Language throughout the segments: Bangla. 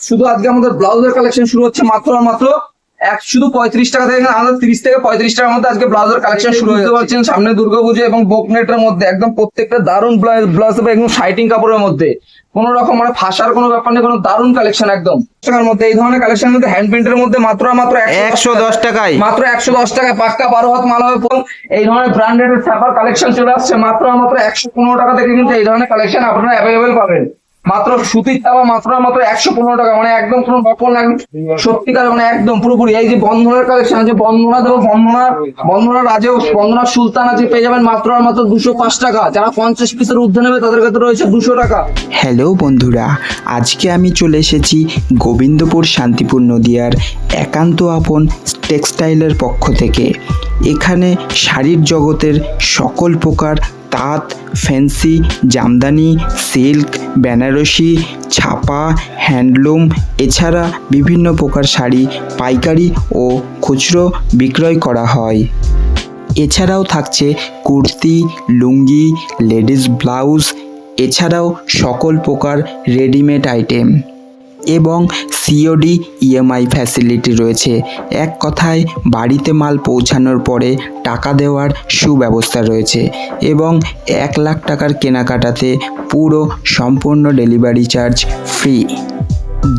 শুধু আজকে আমাদের ব্লাউজের কালেকশন শুরু হচ্ছে মাত্র মাত্র এক শুধু পঁয়ত্রিশ টাকা থেকে আমাদের তিরিশ থেকে পঁয়ত্রিশ টাকার মধ্যে আজকে ব্লাউজের কালেকশন শুরু হতে পারছেন সামনে দুর্গাপুজো এবং বোকনেটের মধ্যে একদম প্রত্যেকটা দারুণ ব্লাউজ হবে একদম শাইটিং কাপড়ের মধ্যে। কোন রকম মানে ফাঁসার কোনো ব্যাপার নেই কোনো দারুণ কালেকশন একদম। টাকার মধ্যে এই ধরনের কালেকশন মধ্যে হ্যান্ড প্রিন্টের মধ্যে মাত্র মাত্র একশো দশ টাকায়। মাত্র একশো দশ টাকায় পাক্কা বারো হাত মাল হবে এই ধরনের ব্র্যান্ডেড ছাপার কালেকশন চলে আসছে মাত্র মাত্র একশো পনেরো টাকা থেকে কিন্তু এই ধরনের কালেকশন আপনারা অ্যাভেলেবেল পাবেন। মাত্র সুতির তাবা মাত্র মাত্র একশো পনেরো টাকা মানে একদম কোনো নকল না সত্যিকার মানে একদম পুরোপুরি। এই যে বন্ধনের কালেকশন আছে বন্ধনা দেবো বন্ধনা বন্ধনা রাজেও বন্ধনা সুলতান আছে, পেয়ে যাবেন মাত্র আর মাত্র দুশো পাঁচ টাকা। যারা পঞ্চাশ পিসের ঊর্ধ্বে নেবে, তাদের কাছে রয়েছে দুশো টাকা। হ্যালো বন্ধুরা, আজকে আমি চলে এসেছি গোবিন্দপুর শান্তিপুর নদিয়ার একান্ত আপন টেক্সটাইলের পক্ষ থেকে। এখানে শাড়ির জগতের সকল প্রকার তাঁত, ফ্যান্সি, জামদানি, সিল্ক, বেনারসি, ছাপা, হ্যান্ডলুম, এছাড়া বিভিন্ন প্রকার শাড়ি, পাইকারি ও খুচরো বিক্রয় করা হয়। এছাড়াও থাকছে কুর্তি, লুঙ্গি, লেডিস ব্লাউজ, এছাড়াও সকল প্রকার রেডিমেড আইটেম। এবং সিওডি ইএমআই ফ্যাসিলিটি রয়েছে। এক কথায় বাড়িতে মাল পৌঁছানোর পরে টাকা দেওয়ার সুব্যবস্থা রয়েছে এবং এক লাখ টাকার কেনাকাটাতে পুরো সম্পূর্ণ ডেলিভারি চার্জ ফ্রি।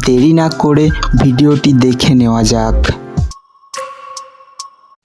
দেরি না করে ভিডিওটি দেখে নেওয়া যাক।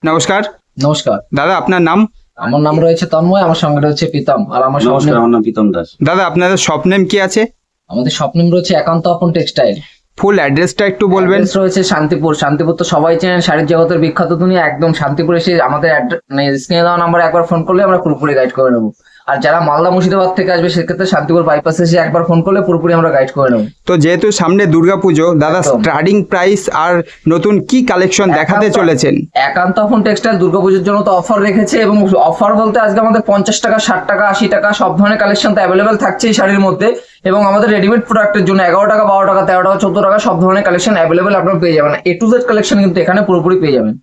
নমস্কার। নমস্কার। দাদা আপনার নাম? আমার নাম রয়েছে তন্ময় আমার সঙ্গে রয়েছে প্রীতম। আর আমার সঙ্গে আমার নাম প্রীতম দাস। দাদা আপনাদের শপ নেম কি আছে? আমাদের স্বপ্নিম রয়েছে একান্ত আপন টেক্সটাইল ফুল অ্যাড্রেসটা একটু বলবেন? রয়েছে শান্তিপুর। শান্তিপুর তো সবাই চেনেন শাড়ির জগতের বিখ্যাত দুনিয়া একদম শান্তিপুর এসে আমাদের মানে স্ক্রিনে দেওয়া নাম্বারে একবার ফোন করলে আমরা পুরোপুরি গাইড করে নেব। আর যারা মালদা মুর্শিদাবাদ থেকে আসবে সেক্ষেত্রে শান্তিপুর বাইপাসে এসে একবার ফোন করলে পুরোপুরি আমরা গাইড করে নেব। তো যেহেতু সামনে দুর্গাপুজো দাদা স্টার্টিং প্রাইস আর নতুন কি কালেকশন দেখাতে চলেছেন? একান্ত আপন টেক্সটাইল দুর্গাপুজোর জন্য তো অফার রেখেছে এবং অফার বলতে আজকে আমাদের পঞ্চাশ টাকা ষাট টাকা আশি টাকা সব ধরনের কালেকশন তো অ্যাভেলেবেল থাকছে এই শাড়ির মধ্যে এবং আমাদের রেডিমেড প্রোডাক্টের জন্য এগারো টাকা বারো টাকা তেরো টাকা চোদ্দ টাকা সব ধরনের কালেকশন অ্যাভেলেবেল আপনারা পেয়ে যাবেন। এ টু জেড কালেকশন কিন্তু এখানে পুরোপুরি পেয়ে যাবেন।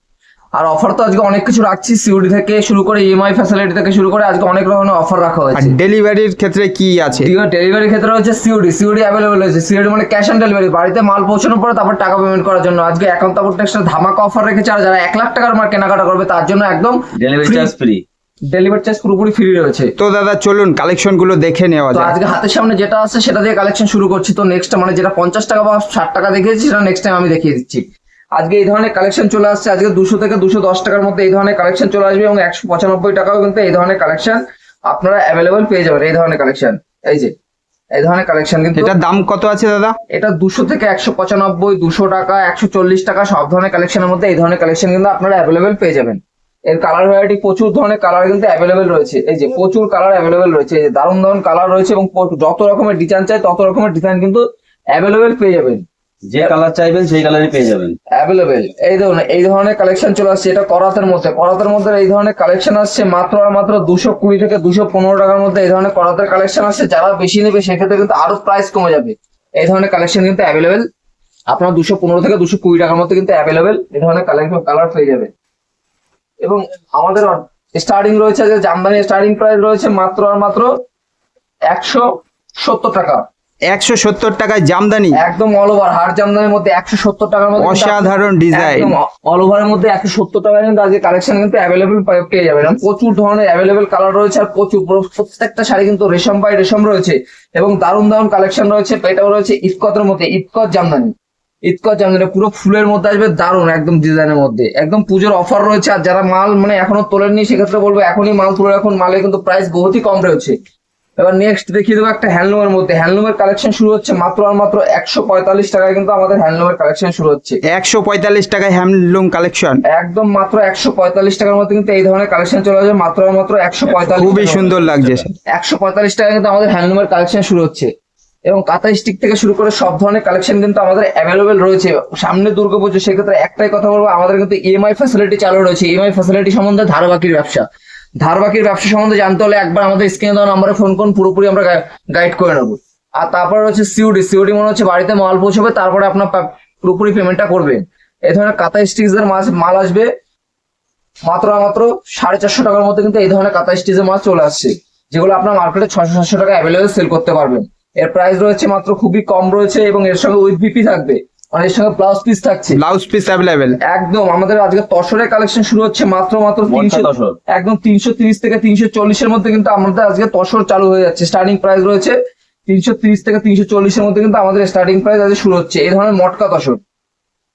আর অফার তো আজকে অনেক কিছু রাখছি সিউডি থেকে শুরু করে ইএমআই ফ্যাসিলিটি থেকে শুরু করে আজকে অনেক রকমের অফার রাখা হয়েছে। ডেলিভারির ক্ষেত্রে কি আছে? ডেলিভারির ক্ষেত্রে হচ্ছে সিওডি সিওডি অ্যাভেলেবল হয়েছে সিওডি মানে ক্যাশ অন ডেলিভারি বাড়িতে মাল পৌঁছানোর পরে তারপর টাকা পেমেন্ট করার জন্য। আজকে একান্ত টেক্সটাইল ধামাকা অফার রেখেছে আর যারা এক লাখ টাকার মাল কেনাকাটা করবে তার জন্য একদম delivery charge free delivery charge পুরোপুরি ফ্রি রয়েছে। তো দাদা চলুন কালেকশনগুলো দেখে নেওয়া যায় আজকে হাতের সামনে যেটা আছে সেটা দিয়ে কালেকশন শুরু করছি। তো নেক্সট মানে যেটা পঞ্চাশ টাকা বা ষাট টাকা দেখিয়েছি সেটা নেক্সট টাইম আমি দেখিয়ে দিচ্ছি। আজকে এই ধরনের কালেকশন চলে আসছে। আজকে দুশো থেকে দুশো দশ টাকার মধ্যে এই ধরনের কালেকশন চলে আসবে এবং একশো পঁচানব্বই টাকাও কিন্তু এই ধরনের কালেকশন আপনারা অ্যাভেলেবল পেয়ে যাবেন এই ধরনের কালেকশন এই যে এই ধরনের কালেকশন কিন্তু এটার দাম কত আছে দাদা? এটা দুশো থেকে একশো পঁচানব্বই দুশো টাকা একশো চল্লিশ টাকা সব ধরনের কালেকশনের মধ্যে এই ধরনের কালেকশন কিন্তু আপনারা অ্যাভেলেবেল পেয়ে যাবেন। এর কালার ভ্যারাইটি প্রচুর ধরনের কালার কিন্তু অ্যাভেলেবেল রয়েছে। এই যে প্রচুর কালার অ্যাভেলেবেল রয়েছে। এই যে দারুণ দারুণ কালার রয়েছে এবং যত রকমের ডিজাইন চাই তত রকমের ডিজাইন কিন্তু অ্যাভেলেবেল পেয়ে যাবেন। যে কালার চাইবেন, সেই কালারই পেয়ে যাবেন। অ্যাভেলেবেল এই ধরুন এই ধরনের কালেকশন চলে আসছে, এটা করাতের মধ্যে। করাতের মধ্যে এই ধরনের কালেকশন আসছে মাত্র আর মাত্র দুশো কুড়ি থেকে দুশো পনেরো টাকার মধ্যে এই ধরনের করাতের কালেকশন আসছে। যারা বেশি নেবে, সেক্ষেত্রে কিন্তু আরও প্রাইস কমে যাবে। এই ধরনের কালেকশন কিন্তু অ্যাভেলেবেল আপনার দুশো পনেরো থেকে দুশো কুড়ি টাকার মধ্যে কিন্তু অ্যাভেলেবেল এই ধরনের কালেকশন কালার পেয়ে যাবে। এবং আমাদের স্টার্টিং রয়েছে যে জামদানি স্টার্টিং প্রাইস রয়েছে মাত্র আর মাত্র একশো সত্তর টাকা। একশো সত্তর টাকায় জামদানি। একদম অল ওভার হার জামদানির মধ্যে একশো সত্তর টাকার মধ্যে অসাধারণ ডিজাইন একদম অল ওভারের মধ্যে একশো সত্তর টাকা কিন্তু আজকে কালেকশন কিন্তু অ্যাভেলেবেল পেয়ে যাবেন। প্রচুর ধরনের অ্যাভেলেবেল কালার রয়েছে আর প্রচুর প্রত্যেকটা শাড়ি কিন্তু রেশম বাই রেশম রয়েছে। এবং দারুণ দারুণ কালেকশন রয়েছে। এটাও রয়েছে ইফকতের মধ্যে ইফকত জামদানি। ইফকত জামদানি পুরো ফুলের মধ্যে আসবে দারুণ একদম ডিজাইনের মধ্যে। একদম পুজোর অফার রয়েছে আর যারা মাল মানে এখনও তোলেননি সেক্ষেত্রে বলব এখনই মাল তুলে এখন মালে কিন্তু প্রাইস বহুতই কম রয়েছে। এবার নেক্সট দেখিয়ে দেবো একটা হ্যান্ডলুমের মধ্যে। হ্যান্ডলুমের কালেকশন শুরু হচ্ছে মাত্র আর মাত্র একশো পঁয়তাল্লিশ টাকায় কিন্তু আমাদের হ্যান্ডলুমের কালেকশন শুরু হচ্ছে। একশো পঁয়তাল্লিশ টাকায় হ্যান্ডলুম কালেকশন একদম মাত্র একশো পঁয়তাল্লিশ টাকার মধ্যে কিন্তু এই ধরনের কালেকশন চলে আসবে মাত্র আর মাত্র একশো পঁয়তাল্লিশ খুবই সুন্দর লাগছে। একশো পঁয়তাল্লিশ টাকা কিন্তু আমাদের হ্যান্ডলুমের কালেকশন শুরু হচ্ছে। এবং কাঁথা স্টিক থেকে শুরু করে সব ধরনের কালেকশন কিন্তু আমাদের অ্যাভেলেবেল রয়েছে। সামনে দুর্গাপুজো সেক্ষেত্রে একটাই কথা বলব আমাদের কিন্তু ইএমআই ফ্যাসিলিটি চালু রয়েছে। ইএমআই ফ্যাসিলিটি সম্বন্ধে ধারাবাকির ব্যবসা। ধারবাকির ব্যবসা সম্বন্ধে জানতে হলে একবার আমাদের স্ক্রিনে দেওয়া নাম্বারে ফোন করুন, পুরোপুরি আমরা গাইড করে নেব। আর তারপর রয়েছে সিউডি সিউডি মনে হচ্ছে বাড়িতে মাল পৌঁছবে, তারপরে আপনার পুরোপুরি পেমেন্টটা করবেন। এই ধরনের কাঁথা স্টিচের মাছ মাল আসবে মাত্র মাত্র সাড়ে চারশো টাকার মধ্যে কিন্তু এই ধরনের কাঁথা স্টিচের মাছ চলে আসছে, যেগুলো আপনার মার্কেটে ছশো সাতশো টাকা অ্যাভেলেবেল সেল করতে পারবেন। এর প্রাইস রয়েছে মাত্র খুবই কম রয়েছে এবং এর সঙ্গে উইথ বিপি থাকবে। এর সঙ্গে ব্লাউজ পিস থাকছে। ব্লাউজ পিস অ্যাভেলেবেল একদম আমাদের আজকে তসরের কালেকশন শুরু হচ্ছে মাত্র মাত্র তিনশো। একদম তিনশো তিরিশ থেকে তিনশো চল্লিশের মধ্যে কিন্তু আমাদের আজকে তসর চালু হয়ে যাচ্ছে। স্টার্টিং প্রাইস রয়েছে তিনশো তিরিশ থেকে তিনশো চল্লিশের মধ্যে কিন্তু আমাদের স্টার্টিং প্রাইস আজকে শুরু হচ্ছে। এই ধরনের মটকা তসর।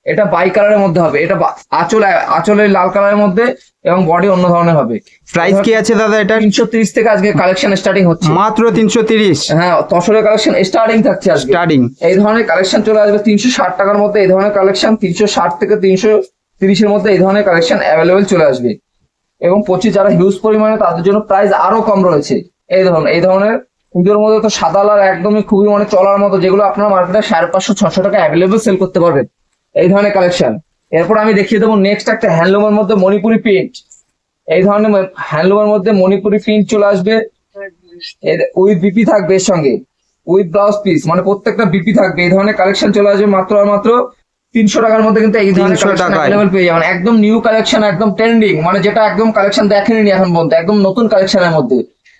এটা বাই কালারের মধ্যে হবে। এটা আঁচল আঁচলের লাল কালারের মধ্যে এবং বডি অন্য ধরনের হবে। প্রাইস কি আছে দাদা এটা তিনশো তিরিশ থেকে আজকে কালেকশন স্টার্টিং হচ্ছে। মাত্র তিনশো তিরিশ? হ্যাঁ তসরের কালেকশন স্টার্টিং থাকছে আজকে। স্টার্টিং এই ধরনের কালেকশন চলে আসবে তিনশো ষাট টাকার মধ্যে। এই ধরনের কালেকশন তিনশো ষাট থেকে তিনশো তিরিশের মধ্যে এই ধরনের কালেকশন অ্যাভেলেবেল চলে আসবে। এবং প্রচুর যারা হিউজ পরিমাণে তাদের জন্য প্রাইস আরও কম রয়েছে। এই ধরনের এই ধরনের পুজোর মধ্যে তো সাদা লাল একদমই খুবই মানে চলার মতো যেগুলো আপনারা মার্কেটে সাড়ে পাঁচশো ছশো টাকা অ্যাভেলেবেল সেল করতে পারবেন। এই ধরনের কালেকশন এরপর আমি দেখিয়ে দেবো নেক্সট একটা হ্যান্ডলুমের মধ্যে মণিপুরি প্রিন্ট এই ধরনের হ্যান্ডলুমের মধ্যে মণিপুরি প্রিন্ট চলে আসবে। উইথ বিপি থাকবে এর সঙ্গে। উইথ ব্লাউজ পিস মানে প্রত্যেকটা বিপি থাকবে। এই ধরনের কালেকশন চলে আসবে মাত্র আর মাত্র তিনশো টাকার মধ্যে কিন্তু এই ধরনের 300 কালেকশন অ্যাভেলেবল পেয়ে যাবেন। একদম নিউ কালেকশন একদম ট্রেন্ডিং মানে যেটা একদম কালেকশন দেখেনি এখন পর্যন্ত একদম নতুন কালেকশনের মধ্যে।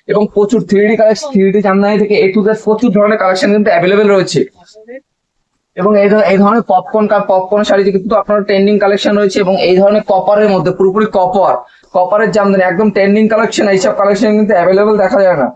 এবং প্রচুর three D collection three D jamdani থেকে এ টু জেড প্রচুর ধরনের কালেকশন কিন্তু অ্যাভেলেবেল রয়েছে। এবং এই এই ধরনের পপকর্ন পপকর্ন শাড়িতে কিন্তু আপনার ট্রেন্ডিং কালেকশন রয়েছে এবং এই ধরনের কপারের মধ্যে পুরোপুরি কপার কপারের জামদানি একদম ট্রেন্ডিং কালেকশন এইসব কালেকশন কিন্তু অ্যাভেলেবেল দেখা যায় না।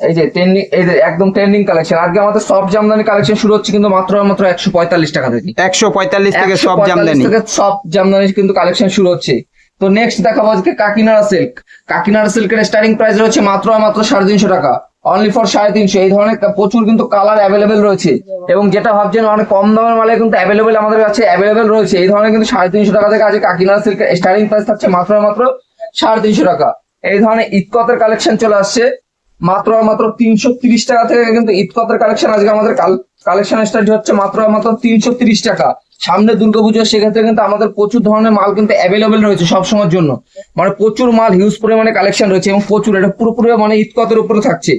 এই যে ট্রেন্ডিং এই যে একদম ট্রেন্ডিং কালেকশন আজকে আমাদের সব জামদানি কালেকশন শুরু হচ্ছে কিন্তু মাত্র মাত্র একশো পঁয়তাল্লিশ টাকা থেকে। একশো পঁয়তাল্লিশ থেকে সব জামদানি। থেকে সব জামদানি কিন্তু কালেকশন শুরু হচ্ছে। তো নেক্সট দেখাবো আজকে কাকিনাড়া সিল্ক কাকিনাড়া সিল্কের স্টার্টিং প্রাইস রয়েছে মাত্র মাত্র সাড়ে তিনশো টাকা। অনলি ফর সাড়ে তিনশো। এই ধরনের প্রচুর কিন্তু কালার অ্যাভেলেবেল রয়েছে। এবং যেটা ভাবছেন, অনেক কম দামের মালে কিন্তু অ্যাভেলেবেল আমাদের কাছে অ্যাভেলেবেল রয়েছে। এই ধরনের কিন্তু সাড়ে তিনশো টাকা থেকে আজকে কাকিনাড়া সিল্কের স্টার্টিং প্রাইস থাকছে মাত্র মাত্র সাড়ে তিনশো টাকা। এই ধরনের ইতকতের কালেকশন চলে আসছে। মাত্র মাত্র তিনশো তিরিশ টাকা থেকে কিন্তু ইতকতের কালেকশন আজকে আমাদের কালেকশন স্টার্ট হচ্ছে মাত্র মাত্র তিনশো তিরিশ টাকা। সামনে দুর্গাপুজো সেক্ষেত্রে কিন্তু আমাদের প্রচুর ধরনের মাল কিন্তু অ্যাভেলেবেল রয়েছে সবসময়ের জন্য। মানে প্রচুর মাল হিউজ পরিমাণে কালেকশন রয়েছে এবং প্রচুর, এটা পুরোপুরি মানে ইতকতের উপরে থাকছে।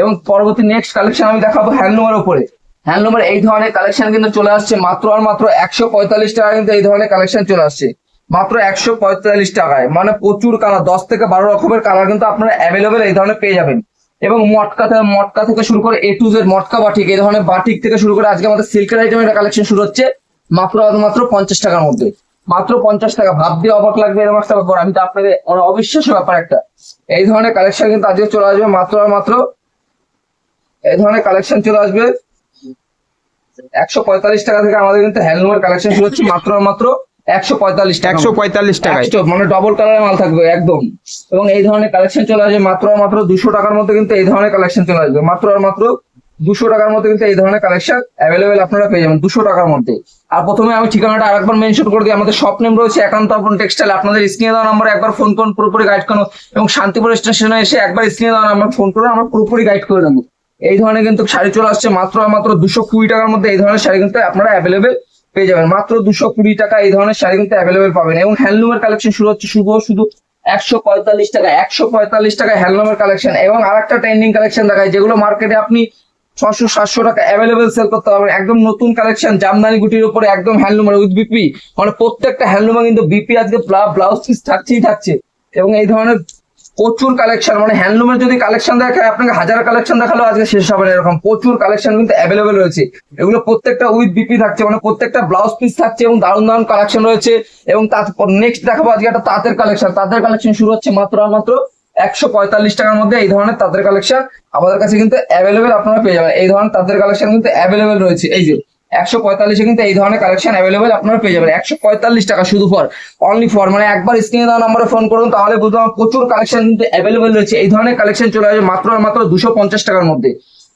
এবং পরবর্তী নেক্সট কালেকশন আমি দেখাবো হ্যান্ডলুমের উপরে। হ্যান্ডলুমের এই ধরনের কালেকশন কিন্তু চলে আসছে মাত্র আর মাত্র একশো পঁয়তাল্লিশ টাকা কিন্তু এই ধরনের কালেকশন চলে আসছে। মাত্র একশো পঁয়তাল্লিশ টাকায়। মানে প্রচুর কালার দশ থেকে বারো রকমের কালার কিন্তু আপনারা অ্যাভেলেবেল এই ধরনের পেয়ে যাবেন। এবং মটকা থেকে মটকা থেকে শুরু করে A to Z matka batik, এই ধরনের বাটিক থেকে শুরু করে আজকে আমাদের সিল্কের আইটেম আইটেমের কালেকশন শুরু হচ্ছে। মাত্র আর মাত্র পঞ্চাশ টাকার মধ্যে। মাত্র পঞ্চাশ টাকা। ভাব দিয়ে অবাক লাগবে এরকম একটা ব্যাপার। আমি তো আপনাদের অ- অবিশ্বাস্য ব্যাপার একটা। এই ধরনের কালেকশন কিন্তু আজকে চলে আসবে মাত্র আর মাত্র এই ধরনের কালেকশন চলে আসবে একশো পঁয়তাল্লিশ টাকা থেকে আমাদের কিন্তু হ্যান্ডলুমের কালেকশন শুরু হচ্ছে মাত্র আর মাত্র একশো পঁয়তাল্লিশ টাকা। একশো পঁয়তাল্লিশ একশো, মানে ডবল কালারের মাল থাকবে একদম। এবং এই ধরনের কালেকশন চলে আসবে মাত্র আর মাত্র দুশো টাকার মধ্যে কিন্তু এই ধরনের কালেকশন চলে আসবে। মাত্র আর মাত্র দুশো টাকার মধ্যে কিন্তু এই ধরনের কালেকশন অ্যাভেলেবেল আপনারা পেয়ে যাবেন, দুশো টাকার মধ্যে। আর প্রথমে আমি ঠিকানাটা আরেকবার মেনশন করে দিই, আমাদের শপ নেম রয়েছে একান্ত আপন টেক্সটাইল আপনাদের স্ক্রিনে দেওয়া নাম্বার একবার ফোন করুন, পুরোপুরি গাইড করুন এবং শান্তিপুর স্টেশনে এসে একবার স্ক্রিনে দেওয়া নাম্বার ফোন করুন আমরা পুরোপুরি গাইড করে দেবো। এই ধরনের কিন্তু শাড়ি চলে আসছে, মাত্র মাত্র দুশো কুড়ি টাকার মধ্যে এই ধরনের শাড়ি কিন্তু আপনারা অ্যাভেলেবেল পেয়ে যাবেন। মাত্র দুশো কুড়ি টাকা এই ধরনের শাড়ি কিন্তু অ্যাভেলেবেল পাবেন। এবং হ্যান্ডলুমের কালেকশন শুরু হচ্ছে শুধু শুধু একশো পঁয়তাল্লিশ টাকা একশো পঁয়তাল্লিশ টাকা হ্যান্ডলুমের কালেকশন এবং আরেকটা ট্রেন্ডিং কালেকশন দেখায়, যেগুলো মার্কেটে আপনি ছশো সাতশো টাকা অ্যাভেলেবেল সেল করতে পারবেন একদম নতুন কালেকশন জামদানি গুটির উপরে একদম হ্যান্ডলুমের উইথ বিপি মানে প্রত্যেকটা হ্যান্ডলুমে কিন্তু বিপি আজকে ব্লাউজ পিস থাকছেই থাকছে। এবং এই ধরনের প্রচুর কালেকশন মানে হ্যান্ডলুমের যদি কালেকশন দেখায়, আপনাকে হাজার কালেকশন দেখালেও আজকে শেষ হবে না এরকম। প্রচুর কালেকশন কিন্তু অ্যাভেলেবেল রয়েছে। এগুলো প্রত্যেকটা উইথ বিপি থাকছে মানে প্রত্যেকটা ব্লাউজ পিস থাকছে এবং দারুণ দারুণ কালেকশন রয়েছে। এবং তারপর নেক্সট দেখাবো আজকে একটা তাঁতের কালেকশন তাঁতের কালেকশন শুরু হচ্ছে মাত্র মাত্র একশো পঁয়তাল্লিশ টাকার মধ্যে এই ধরনের তাঁতের কালেকশন আমাদের কাছে কিন্তু অ্যাভেলেবেল আপনারা পেয়ে যাবেন। এই ধরনের তাঁতের কালেকশন কিন্তু অ্যাভেলেবেল রয়েছে। এই যে একশো পঁয়তাল্লিশে কিন্তু এই ধরনের কালেকশন অ্যাভেলেবেল আপনারা পেয়ে যাবেন। একশো পঁয়তাল্লিশ টাকা শুধু ফর অনলি ফর মানে একবার স্ক্রিনে দেওয়া নাম্বারে ফোন করুন, তাহলে বুঝলাম প্রচুর কালেকশন কিন্তু অ্যাভেলেবেল রয়েছে। এই ধরনের কালেকশন চলে আসবে মাত্র আর মাত্র দুশো পঞ্চাশ টাকার মধ্যে।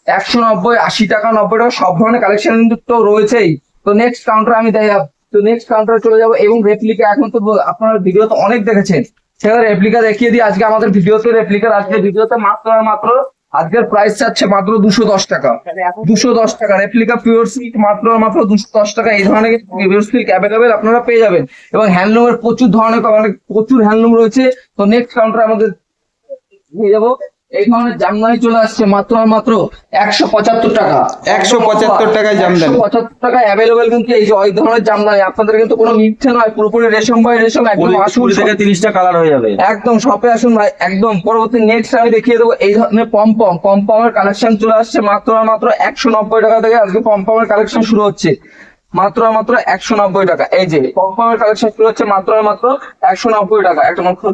একশো নব্বই, আশি টাকা, নব্বই টাকা, সব ধরনের কালেকশন কিন্তু তো রয়েছেই। তো নেক্সট কাউন্টার আমি দেখ তো নেক্সট কাউন্টারে চলে যাব এবং রেপ্লিকা এখন তো আপনারা ভিডিও তো অনেক দেখেছেন। সেখানে রেপ্লিকা দেখিয়ে দিই। আজকে আমাদের ভিডিওতে রেপ্লিকার আজকে ভিডিওতে মাত্র মাত্র আজকের প্রাইস চাচ্ছে মাত্র দুশো দশ টাকা। দুশো দশ টাকা। রেপ্লিকা পিওর সিল্ক মাত্র মাত্র দুশো দশ টাকা। এই ধরনের পিওর সিল্ক অ্যাভেলেবেল আপনারা পেয়ে যাবেন। এবং হ্যান্ডলুমের প্রচুর ধরনের মানে প্রচুর হ্যান্ডলুম রয়েছে। তো নেক্সট কাউন্টার আমাদের নিয়ে যাব। এই ধরনের জামদানি চলে আসছে মাত্র আর মাত্র একশো পঁচাত্তর টাকা। 175 টাকায় জামদানি। পঁচাত্তর টাকা অ্যাভেলেবেল কিন্তু এই যে ওই ধরনের জামদানি আপনাদের কিন্তু কোনো মিথ্যে নয় পুরোপুরি রেশম বাই রেশম একদম আসুন থেকে তিরিশটা কালার হয়ে যাবে। একদম শপে আসুন ভাই একদম। পরবর্তী নেক্সট আমি দেখিয়ে দেবো এই ধরনের পম্পম পম্পমের কালেকশন চলে আসছে মাত্র আর মাত্র একশো নব্বই টাকা থেকে আজকে পম্পমের কালেকশন শুরু হচ্ছে। মাত্র মাত্র একশো নব্বই টাকা। এই যে পম্পমের কালেকশন শুরু হচ্ছে মাত্র মাত্র একশো নব্বই টাকা। একটা মাত্র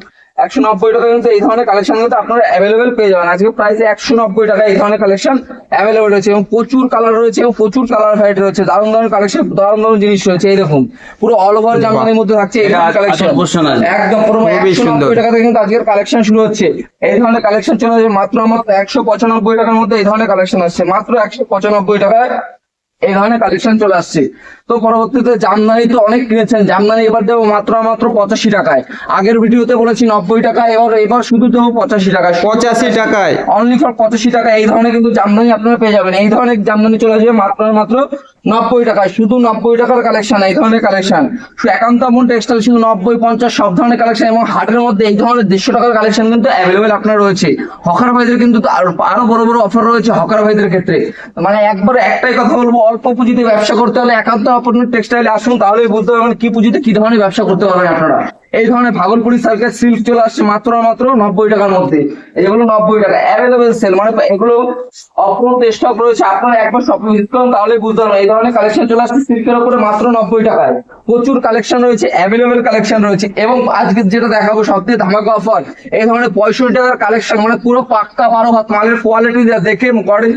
একশো নব্বই টাকা কিন্তু এই ধরনের কালেকশন কিন্তু আপনারা অ্যাভেলেবেল পেয়ে যাবেন। আজকে প্রাইসে একশো নব্বই টাকা এই ধরনের কালেকশন অ্যাভেলেবেল রয়েছে এবং প্রচুর কালার রয়েছে এবং প্রচুর কালার ভ্যারাইটি রয়েছে। দারুণ দারুণ কালেকশন দারুণ দারুণ জিনিস রয়েছে। এইরকম পুরো অল ওভার জামানের মধ্যে থাকছে এই ধরনের কালেকশন আছে। একদম পুরো একশো নব্বই টাকা থেকে কিন্তু আজকের কালেকশন শুরু হচ্ছে। এই ধরনের কালেকশন চলে যাবে মাত্র মাত্র একশো পঁচানব্বই টাকার মধ্যে এই ধরনের কালেকশন আসছে। মাত্র একশো পঁচানব্বই টাকায় এই ধরনের কালেকশন চলে আসছে। তো পরবর্তীতে জামদানি তো অনেক কিনেছেন। জামদানি এবার দেবো মাত্র মাত্র পঁচাশি টাকায়। আগের ভিডিওতে বলেছি নব্বই টাকা এবার এবার শুধু দেবো পঁচাশি টাকায়। পঁচাশি টাকায়? অনলি ফর পঁচাশি টাকা এই ধরনের কিন্তু জামদানি আপনারা পেয়ে যাবেন। এই ধরনের জামদানি চলে আসবে মাত্র মাত্র নব্বই টাকায়। শুধু নব্বই টাকার কালেকশন এই ধরনের কালেকশন একান্ত আমন টেক্সটাইল শুধু নব্বই পঞ্চাশ সব ধরনের কালেকশন এবং হাটের মধ্যে এই ধরনের দেড়শো টাকার কালেকশন কিন্তু অ্যাভেলেবেল আপনার রয়েছে। হকার ভাইদের কিন্তু আরও আরও বড় বড় অফার রয়েছে হকার ভাইদের ক্ষেত্রে। মানে একবার একটাই কথা বলব অল্প পুঁজিতে ব্যবসা করতে হলে একান্ত আপনার টেক্সটাইলে আসুন তাহলে বুঝতে পারবেন কি পুঁজিতে কি ধরনের ব্যবসা করতে পারবেন আপনারা। এই ধরনের ভাগলপুরি সার্কেল সিল্ক চলে আসছে মাত্র মাত্র নব্বই টাকার মধ্যে। এগুলো নব্বই টাকা অ্যাভেলেবেল সেল মানে এগুলো অপরন্ত স্টক রয়েছে। আপনারা একবার শপে করুন, তাহলে বুঝতে পারবেন। এই ধরনের কালেকশন চলে আসছে সিল্কের উপরে মাত্র নব্বই টাকায়। প্রচুর কালেকশন রয়েছে অ্যাভেলেবেল কালেকশন রয়েছে। এবং আজকে যেটা দেখাবো সবথেকে ধামাকা অফার এই ধরনের পঁয়ষট্টি টাকার কালেকশন মানে পুরো পাক্কা বারো হাত মালের কোয়ালিটি যা দেখে করে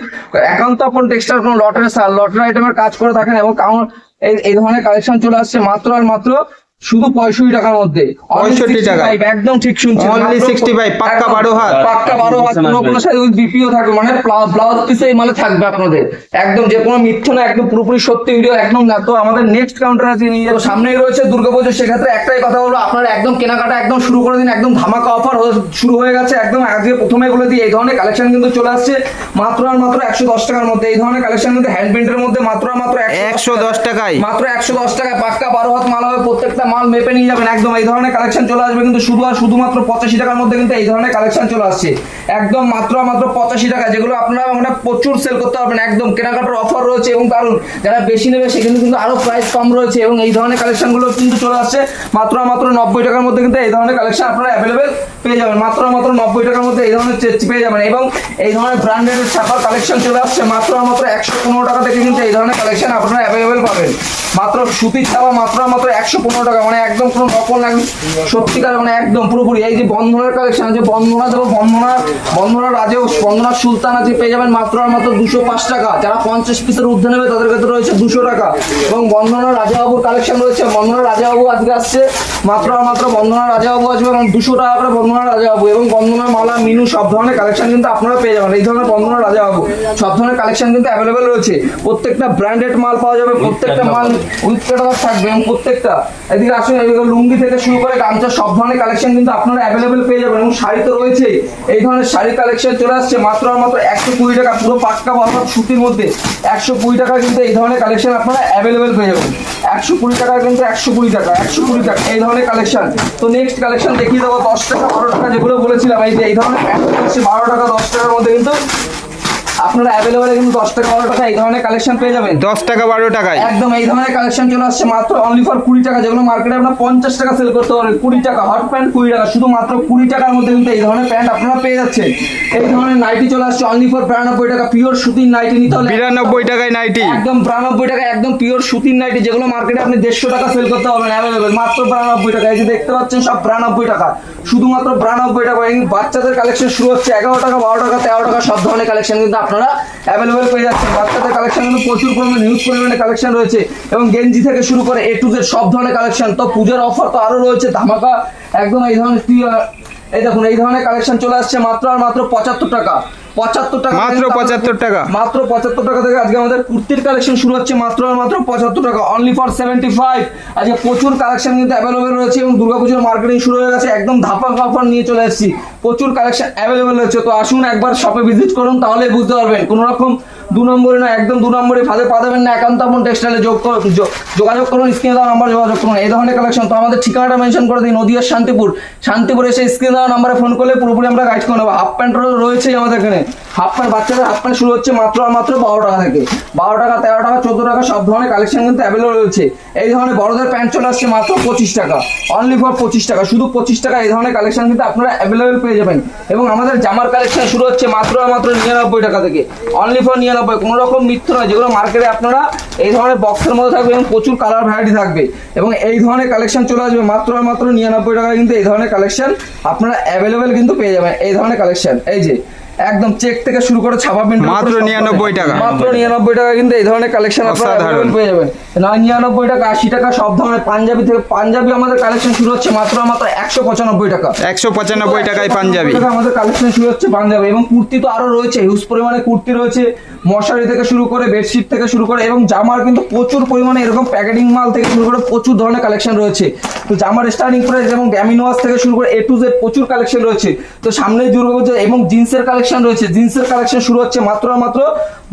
একান্ত আপন টেক্সটাইল কোনো লটের লটের আইটেমের কাজ করে থাকেন এবং এই ধরনের কালেকশন চলে আসছে মাত্র আর মাত্র শুধু পঁয়ষট্টি টাকার মধ্যে। 65 টাকা। একদম ঠিক শুনছেন Only মাত্র 65, পাক্কা একদম 12 হাত। পাক্কা বারো হাত কোনো কোনো সাইজ বিপিও থাকবে মানে ব্লাউজ পিসে এই থাকবে আপনাদের। একদম যে কোনো মিথ্যা না একদম পুরোপুরি সত্যি ভিডিও একদম না। তো আমাদের নেক্সট কাউন্টার আছে নিয়ে যাব সামনেই রয়েছে দুর্গাপুজো সেক্ষেত্রে একটাই কথা বলব আপনারা একদম কেনাকাটা একদম শুরু করে দিন একদম ধামাকা অফার শুরু হয়ে গেছে একদম আজকে প্রথমে বলে দিই এই ধরনের কালেকশন কিন্তু চলে আসছে মাত্র আর মাত্র একশো দশ টাকার মধ্যে। এই ধরনের কালেকশন কিন্তু হ্যান্ড প্রিন্টের মধ্যে মাত্র আর মাত্র একশো দশ টাকায়। মাত্র একশো দশ টাকা পাক্কা বারো হাত মাল হবে প্রত্যেকটা মাল মেপে নিয়ে যাবেন, একদম এই ধরনের কালেকশন চলে আসবে কিন্তু শুধু আর শুধুমাত্র পঁচাশি টাকার মধ্যে কিন্তু এই ধরনের কালেকশন চলে আসছে। একদম মাত্র মাত্র পঁচাশি টাকা, যেগুলো আপনারা মানে প্রচুর সেল করতে পারবেন, একদম কেনাকাটার অফার রয়েছে এবং দারুণ যারা বেশি নেবে সেখানে কিন্তু আরও প্রাইস কম রয়েছে এবং এই ধরনের কালেকশনগুলো কিন্তু চলে আসছে। মাত্র মাত্র নব্বই টাকার মধ্যে কিন্তু এই ধরনের কালেকশন আপনারা অ্যাভেলেবেল পেয়ে যাবেন। মাত্র মাত্র নব্বই টাকার মধ্যে এই ধরনের চেচ পেয়ে যাবেন এবং এই ধরনের ব্র্যান্ডেড ছাপার কালেকশন চলে আসছে। মাত্র মাত্র একশো পনেরো টাকা থেকে কিন্তু এই ধরনের কালেকশন আপনারা অ্যাভেলেবেল পাবেন। মাত্র সুতির ছাপা মাত্র মাত্র একশো পনেরো টাকা মানে একদম কোনো নকল না সত্যিকার মানে একদম পুরোপুরি। এই যে বন্ধনার কালেকশন আছে বন্ধনা দেবো বন্ধনা বন্ধনা রাজেও বন্ধনা সুলতান আছে পেয়ে যাবেন মাত্র আর মাত্র দুশো পাঁচ টাকা। যারা পঞ্চাশ পিসের ঊর্ধ্বে নেবে তাদের ক্ষেত্রে রয়েছে দুশো টাকা। এবং বন্ধনা রাজাবাবুর কালেকশন রয়েছে। বন্ধনা রাজাবাবু আজকে আসছে মাত্র আর মাত্র বন্ধনা রাজাবাবু আসবে এবং দুশো টাকা করে বন্ধনা রাজাবাবু এবং বন্ধনা মালা মিনু সব ধরনের কালেকশন কিন্তু আপনারা পেয়ে যাবেন। এই ধরনের বন্ধনা রাজাবাবু সব ধরনের কালেকশন কিন্তু অ্যাভেলেবেল রয়েছে। প্রত্যেকটা ব্র্যান্ডেড মাল পাওয়া যাবে প্রত্যেকটা মাল উইথ থাকবে এবং প্রত্যেকটা। এদিকে আসুন এদিকে লুঙ্গি থেকে শুরু করে গামছা, সব ধরনের কালেকশন কিন্তু আপনারা অ্যাভেলেবেল পেয়ে যাবেন। এবং শাড়ি তো রয়েছেই এই ধরনের শাড়ি কালেকশন চলে আসছে মাত্র মাত্র একশো কুড়ি টাকা, পুরো পাক্কা বরফত সুতির মধ্যে। একশো কুড়ি টাকা কিন্তু এই ধরনের কালেকশন আপনারা অ্যাভেলেবেল পেয়ে যাবেন। একশো কুড়ি টাকা কিন্তু একশো কুড়ি টাকা, একশো কুড়ি টাকা, এই ধরনের কালেকশন তো নেক্সট কালেকশন দেখিয়ে দেবো, দশ টাকা, বারো টাকা যেগুলো বলেছিলাম, এই যে এই ধরনের প্যান্ট বারো টাকা, দশ টাকার মধ্যে কিন্তু আপনারা অ্যাভেলেবেল কিন্তু দশ টাকা বারো টাকা এই ধরনের কালেকশন পেয়ে যাবেন। দশ টাকা বারো টাকায়। একদম এই ধরনের কালেকশন চলে আসছে মাত্র অনলি ফর কুড়ি টাকা। যেগুলো মার্কেটে আপনার পঞ্চাশ টাকা সেল করতে পারবেন। কুড়ি টাকা হট প্যান্ট কুড়ি টাকা। শুধু মাত্র কুড়ি টাকার মধ্যে কিন্তু এই ধরনের প্যান্ট আপনারা পেয়ে যাচ্ছেন। এই ধরনের নাইটি চলে আসছে অনলি ফর বিরানব্বই টাকা। পিওর সুতির নাইটি নিতে হলে বিরানব্বই টাকায় নাইটি একদম বিরানব্বই টাকা একদম পিওর সুতির নাইটি যেগুলো মার্কেটে আপনি দেড়শো টাকা সেল করতে পারবেন অ্যাভেলেবেল মাত্র বিরানব্বই টাকা। এই যে দেখতে পাচ্ছেন সব বিরানব্বই টাকা। শুধুমাত্র বিরানব্বই টাকা। বাচ্চাদের কালেকশন শুরু হচ্ছে এগারো টাকা বারো টাকা তেরো টাকা সব ধরনের কালেকশন কিন্তু আপনারা অ্যাভেলেবেল পেয়ে যাচ্ছেন। বাচ্চাদের কালেকশন কিন্তু প্রচুর পরিমাণে হিউজ পরিমাণে কালেকশন রয়েছে এবং গেঞ্জি থেকে শুরু করে এ টু জেড সব ধরনের কালেকশন তো পুজোর অফার তো আরও রয়েছে। ধামাকা, একদম এই ধরনের এই দেখুন এই ধরনের কালেকশন চলে আসছে মাত্র আর মাত্র পঁচাত্তর টাকা। পঁচাত্তর টাকা মাত্র 75 টাকা। মাত্র পঁচাত্তর টাকা থেকে আজকে আমাদের কুর্তির কালেকশন শুরু হচ্ছে মাত্র আর মাত্র পঁচাত্তর টাকা। অনলি ফর সেভেন্টি ফাইভ আজকে প্রচুর কালেকশন কিন্তু অ্যাভেলেবেল রয়েছে এবং দুর্গাপুজোর মার্কেটিং শুরু হয়ে গেছে একদম ধাপা অফার নিয়ে চলে এসেছি। প্রচুর কালেকশন অ্যাভেলেবেল রয়েছে তো আসুন একবার শপে ভিজিট করুন তাহলে বুঝতে পারবেন। কোনো রকম দু নম্বরে না, একদম দু নম্বরে ফাঁদে পা দেবেন না, একান্ত আপন টেক্সটাইলে যোগ যোগাযোগ করুন স্ক্রিনে দেওয়া নাম্বার যোগাযোগ করুন। এই ধরনের কালেকশন তো আমাদের ঠিকানাটা মেনশন করে দিই নদীয়ার শান্তিপুর। শান্তিপুর এসে স্ক্রিনে দেওয়া নাম্বারে ফোন করলে পুরোপুরি আমরা গাইড করে নেব। হাফ প্যান্ট রয়েছেই আমাদের এখানে। হাফ প্যান্ট বাচ্চাদের হাফ প্যান্ট শুরু হচ্ছে মাত্র আর মাত্র বারো টাকা থেকে। বারো টাকা, তেরো টাকা, চোদ্দ টাকা, সব ধরনের কালেকশন কিন্তু অ্যাভেলেবল রয়েছে। এই ধরনের বড়দের প্যান্ট চলে আসছে মাত্র পঁচিশ টাকা। অনলি ফর পঁচিশ টাকা। শুধু পঁচিশ টাকা এই ধরনের কালেকশন কিন্তু আপনারা অ্যাভেলেবেল পেয়ে যাবেন। এবং আমাদের জামার কালেকশন শুরু হচ্ছে মাত্র আর মাত্র নিরানব্বই টাকা থেকে। অনলি ফর নিরানব্বই কোনো রকম মিথ্য নয়, যেগুলো মার্কেটে আপনারা এই ধরনের বক্সের মধ্যে থাকবে এবং প্রচুর কালার ভ্যারাইটি থাকবে। এবং এই ধরনের কালেকশন চলে আসবে মাত্র মাত্র নিরানব্বই টাকায় কিন্তু এই ধরনের কালেকশন আপনারা অ্যাভেলেবেল কিন্তু পেয়ে যাবেন, এই ধরনের কালেকশন এই যে একদম চেক থেকে শুরু করে ছাপা প্রিন্ট মাত্র 99 টাকা। মাত্র নিরানব্বই টাকা কিন্তু এই ধরনের কালেকশন আপনারা পেয়ে যাবেন। না নিরানব্বই টাকা আশি টাকা সব ধরনের পাঞ্জাবি থেকে পাঞ্জাবি আমাদের কালেকশন শুরু হচ্ছে মাত্র মাত্র একশো পঁচানব্বই টাকা। একশো পঁচানব্বই টাকায় পাঞ্জাবি। আমাদের কালেকশন শুরু হচ্ছে পাঞ্জাবি এবং কুর্তি তো আরও রয়েছে হিউজ পরিমাণে কুর্তি রয়েছে মশারি থেকে শুরু করে বেডশিট থেকে শুরু করে এবং জামার কিন্তু প্রচুর পরিমাণে এরকম প্যাকেটিং মাল থেকে শুরু করে প্রচুর ধরনের কালেকশন রয়েছে। তো জামার স্টার্টিং প্রাইস এবং গ্যামিনোয়াস থেকে শুরু করে এ টু জেড প্রচুর কালেকশন রয়েছে। তো সামনে দুর্গাপুজো এবং জিন্সের কালেকশন রয়েছে। জিন্সের কালেকশন শুরু হচ্ছে মাত্র মাত্র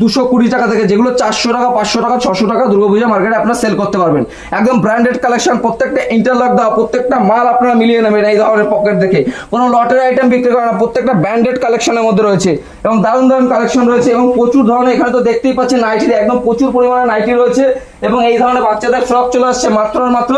দুশো কুড়ি টাকা থেকে, যেগুলো চারশো টাকা, পাঁচশো টাকা, ছশো টাকা দুর্গাপূজা মার্কেটে আপনারা সেল করতে পারবেন। একদম ব্র্যান্ডেড কালেকশন প্রত্যেকটা ইন্টারলক দেওয়া, প্রত্যেকটা মাল আপনারা মিলিয়ে নেবেন এই ধরনের পকেট দেখে। কোনো লটের আইটেম বিক্রি করে না, প্রত্যেকটা ব্র্যান্ডেড কালেকশনের মধ্যে রয়েছে। এবং দারুণ দারুণ কালেকশন রয়েছে এবং প্রচুর ধরনের এখানে তো দেখতেই পাচ্ছেন নাইটি একদম প্রচুর পরিমাণে নাইটি রয়েছে এবং এই ধরনের বাচ্চাদের ফ্রক চলে আসছে মাত্র মাত্র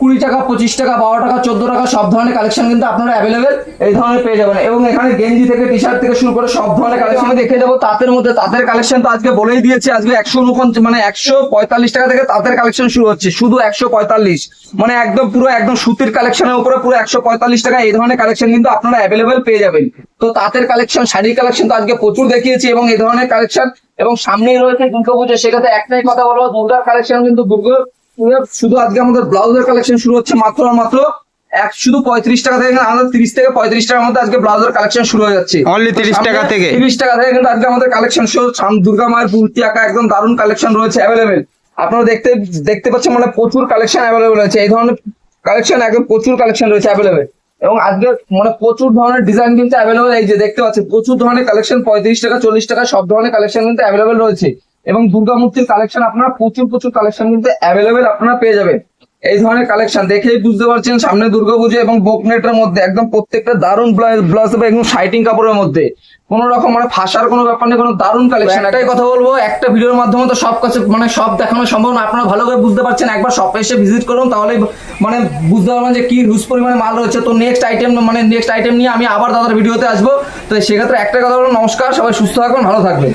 কুড়ি টাকা, পঁচিশ টাকা, বারো টাকা, চোদ্দ টাকা, সব ধরনের কালেকশন কিন্তু আপনারা অ্যাভেলেবেল এই ধরনের পেয়ে যাবেন। এবং এখানে গেঞ্জি থেকে টি শার্ট থেকে শুরু করে সব ধরনের কালেকশন দেখে দেবো। তাঁতের মধ্যে, তাঁতের কালেকশন তো আজকে বলেই দিয়েছে, আজকে একশো উনপঞ্চাশ মানে একশো পঁয়তাল্লিশ টাকা থেকে তাঁতের কালেকশন শুরু হচ্ছে, শুধু একশো পঁয়তাল্লিশ। মানে একদম পুরো, একদম সুতির কালেকশনের উপরে পুরো একশো পঁয়তাল্লিশ টাকা এই ধরনের কালেকশন কিন্তু আপনারা অ্যাভেলেবেল পেয়ে যাবেন। তো তাঁতের কালেকশন শাড়ির কালেকশন তো আজকে প্রচুর দেখিয়েছি এবং এই ধরনের কালেকশন এবং সামনেই রয়েছে দুর্গা পুজো সেক্ষেত্রে একটাই কথা বলব, দুর্গার কালেকশন কিন্তু দুর্গা শুধু আজকে আমাদের ব্লাউজের কালেকশন শুরু হচ্ছে মাত্র আর মাত্র এক শুধু পঁয়ত্রিশ টাকা থেকে আমাদের তিরিশ থেকে পঁয়ত্রিশ টাকার মধ্যে আজকে ব্লাউজের কালেকশন শুরু হয়ে যাচ্ছে। Only 30 টাকা থেকে। তিরিশ টাকা থেকে কিন্তু আজকে আমাদের কালেকশন শুরু দুর্গা মায়ের মূর্তি আঁকা একদম দারুণ কালেকশন রয়েছে অ্যাভেলেবেল আপনারা দেখতে দেখতে পাচ্ছেন মানে প্রচুর কালেকশন অ্যাভেলেবেল আছে এই ধরনের কালেকশন একদম প্রচুর কালেকশন রয়েছে অ্যাভেলেবেল এবং আজকে মানে প্রচুর ধরনের ডিজাইন কিন্তু অ্যাভেলেবেল এই যে দেখতে পাচ্ছেন প্রচুর ধরনের কালেকশন পঁয়ত্রিশ টাকা চল্লিশ টাকা সব ধরনের কালেকশন কিন্তু অ্যাভেলেবেল রয়েছে। এবং দুর্গা মূর্তির কালেকশন আপনারা প্রচুর প্রচুর কালেকশন কিন্তু অ্যাভেলেবেল আপনারা পেয়ে যাবেন। এই ধরনের কালেকশন দেখেই বুঝতে পারছেন সামনে দুর্গাপুজো এবং বোকনেটের মধ্যে একদম প্রত্যেকটা দারুণ ব্লাউজ হবে একদম শাইটিং কাপড়ের মধ্যে। কোন রকম মানে ফাঁসার কোনো ব্যাপার নেই কোনো দারুণ কালেকশন একটাই কথা বলব একটা ভিডিওর মাধ্যমে তো সব কাছে মানে সব দেখানো সম্ভব না। আপনারা ভালো করে বুঝতে পারছেন একবার শপে এসে ভিজিট করুন তাহলে মানে বুঝতে পারবেন যে কি হিউজ পরিমাণে মাল রয়েছে। তো নেক্সট আইটেম মানে নেক্সট আইটেম নিয়ে আমি আবার দাদার ভিডিওতে আসব। তো সেক্ষেত্রে একটাই কথা বলব নমস্কার সবাই সুস্থ থাকবেন ভালো থাকবেন।